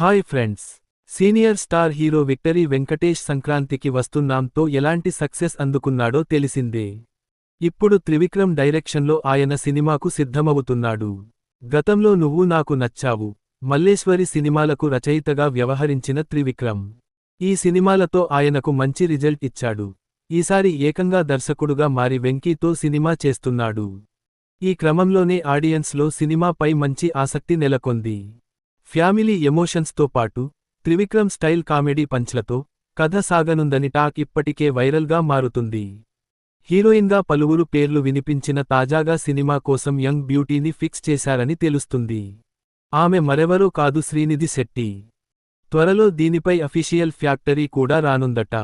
Hi friends. Senior star hero victory Venkatesh సంక్రాంతికి వస్తున్నాంతో ఎలాంటి సక్సెస్ అందుకున్నాడో తెలిసిందే. ఇప్పుడు త్రివిక్రమ్ డైరెక్షన్లో ఆయన సినిమాకు సిద్ధమవుతున్నాడు. గతంలో నువ్వు నాకు నచ్చావు. మల్లేశ్వరి సినిమాలకు రచయితగా వ్యవహరించిన త్రివిక్రమ్. ఈ సినిమాలతో ఆయనకు మంచి రిజల్ట్ ఇచ్చాడు. ఈసారి ఏకంగా దర్శకుడుగా మారి వెంకీతో సినిమా చేస్తున్నాడు. ఈ క్రమంలోనే ఆడియన్స్లో సినిమాపై మంచి ఆసక్తి నెలకొంది. ఫ్యామిలీ ఎమోషన్స్తో పాటు త్రివిక్రమ్ స్టైల్ కామెడీ పంచ్లతో కథ సాగనుందని టాక్ ఇప్పటికే వైరల్గా మారుతుంది. హీరోయిన్గా పలువురు పేర్లు వినిపించిన తాజాగా సినిమా కోసం యంగ్ బ్యూటీని ఫిక్స్ చేశారని తెలుస్తుంది. ఆమె మరెవరో కాదు శ్రీనిధి శెట్టి. త్వరలో దీనిపై అఫీషియల్ ఫ్యాక్టరీ కూడా రానుందట.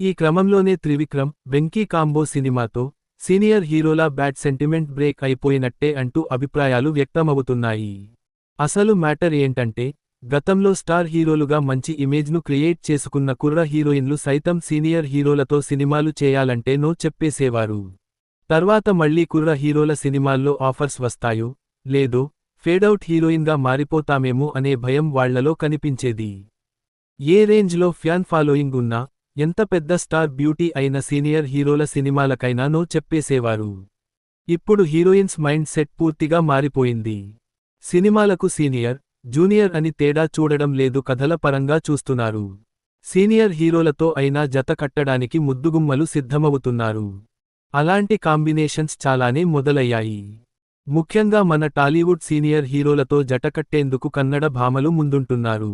ఈ క్రమంలోనే త్రివిక్రమ్ వెంకీ కాంబో సినిమాతో సీనియర్ హీరోలా బ్యాడ్ సెంటిమెంట్ బ్రేక్ అయిపోయినట్టే అంటూ అభిప్రాయాలు వ్యక్తమవుతున్నాయి. అసలు మ్యాటర్ ఏంటంటే గతంలో స్టార్ హీరోలుగా మంచి ఇమేజ్ను క్రియేట్ చేసుకున్న కుర్ర హీరోయిన్లు సైతం సీనియర్ హీరోలతో సినిమాలు చేయాలంటే నో చెప్పేసేవారు. తర్వాత మళ్ళీ కుర్ర హీరోల సినిమాల్లో ఆఫర్స్ వస్తాయో లేదో ఫేడౌట్ హీరోయిన్గా మారిపోతామేమో అనే భయం వాళ్ళలో కనిపించేది. ఏ రేంజ్లో ఫ్యాన్ ఫాలోయింగ్ ఉన్నా ఎంత పెద్ద స్టార్ బ్యూటీ అయిన సీనియర్ హీరోల సినిమాలకైనా నో చెప్పేసేవారు. ఇప్పుడు హీరోయిన్స్ మైండ్ సెట్ పూర్తిగా మారిపోయింది. సినిమాలకు సీనియర్ జూనియర్ అని తేడా చూడడం లేదు కథల పరంగా చూస్తున్నారు. సీనియర్ హీరోలతో అయినా జత కట్టడానికి ముద్దుగుమ్మలు సిద్ధమవుతున్నారు. అలాంటి కాంబినేషన్స్ చాలానే మొదలయ్యాయి. ముఖ్యంగా మన టాలీవుడ్ సీనియర్ హీరోలతో జటకట్టేందుకు కన్నడ భామలు ముందుంటున్నారు.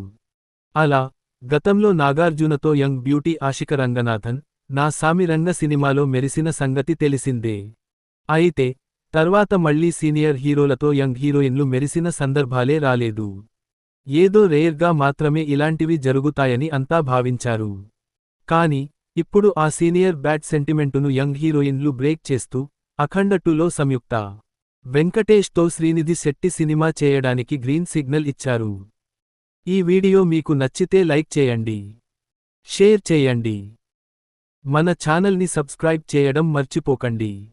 అలా గతంలో నాగార్జునతో యంగ్ బ్యూటీ ఆశిక రంగనాథన్ నా సామి రంగ సినిమాలో మెరిసిన సంగతి తెలిసిందే. అయితే తర్వాత మళ్ళీ సీనియర్ హీరోలతో యంగ్ హీరోయిన్లు మెరిసిన సందర్భాలే రాలేదు. ఏదో రేర్గా మాత్రమే ఇలాంటివి జరుగుతాయని అంతా భావించారు. కాని ఇప్పుడు ఆ సీనియర్ బ్యాడ్ సెంటిమెంటును యంగ్ హీరోయిన్లు బ్రేక్ చేస్తూ అఖండ టూలో సంయుక్త వెంకటేష్తో శ్రీనిధి శెట్టి సినిమా చేయడానికి గ్రీన్ సిగ్నల్ ఇచ్చారు. ఈ వీడియో మీకు నచ్చితే లైక్ చేయండి. షేర్ చేయండి. మన ఛానల్ని సబ్స్క్రైబ్ చేయడం మర్చిపోకండి.